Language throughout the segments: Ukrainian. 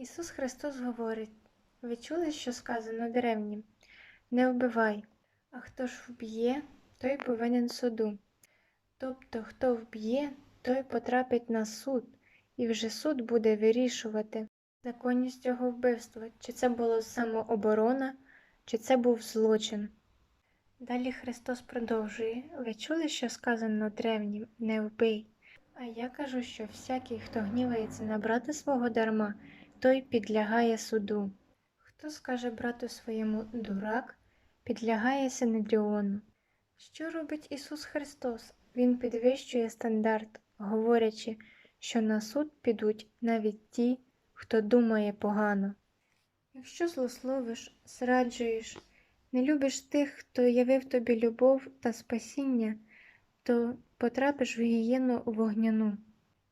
Ісус Христос говорить: ви чули, що сказано древнім? Не вбивай, а хто ж вб'є, той повинен суду. Тобто, хто вб'є, той потрапить на суд, і вже суд буде вирішувати законність цього вбивства, чи це було самооборона, чи це був злочин. Далі Христос продовжує: Ви чули, що сказано древнім не вбий. А я кажу, що всякий, хто гнівається на брата свого дарма, той підлягає суду. Хто скаже брату своєму дурак, підлягає Синедріону. Що робить Ісус Христос? Він підвищує стандарт, говорячи, що на суд підуть навіть ті, хто думає погано. Якщо злословиш, зраджуєш, не любиш тих, хто явив тобі любов та спасіння, то потрапиш в гієну вогняну.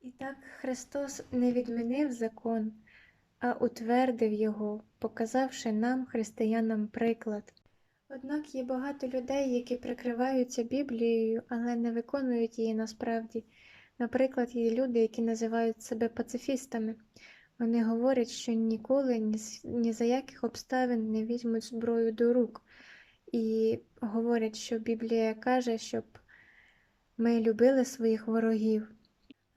І так Христос не відмінив закон, а утвердив його, показавши нам, християнам, приклад. Однак є багато людей, які прикриваються Біблією, але не виконують її насправді. Наприклад, є люди, які називають себе пацифістами. Вони говорять, що ніколи ні, за яких обставин не візьмуть зброю до рук, і говорять, що Біблія каже, щоб ми любили своїх ворогів.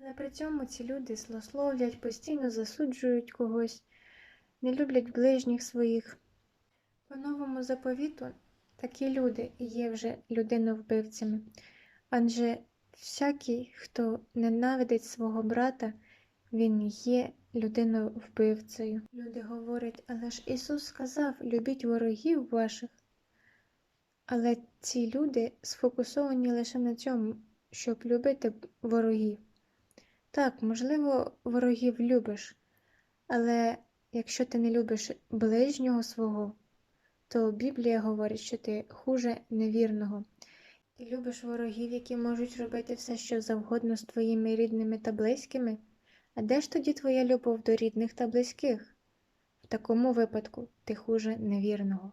Але при цьому ці люди злословлять, постійно засуджують когось, не люблять ближніх своїх. По новому заповіту такі люди є вже людиновбивцями, адже всякий, хто ненавидить свого брата, він є людиновбивцею. Люди говорять, але ж Ісус сказав, любіть ворогів ваших. Але ці люди сфокусовані лише на цьому, щоб любити ворогів. Так, можливо, ворогів любиш, але якщо ти не любиш ближнього свого, то Біблія говорить, що ти хуже невірного. Ти любиш ворогів, які можуть робити все, що завгодно з твоїми рідними та близькими. А де ж тоді твоя любов до рідних та близьких? В такому випадку ти хуже невірного.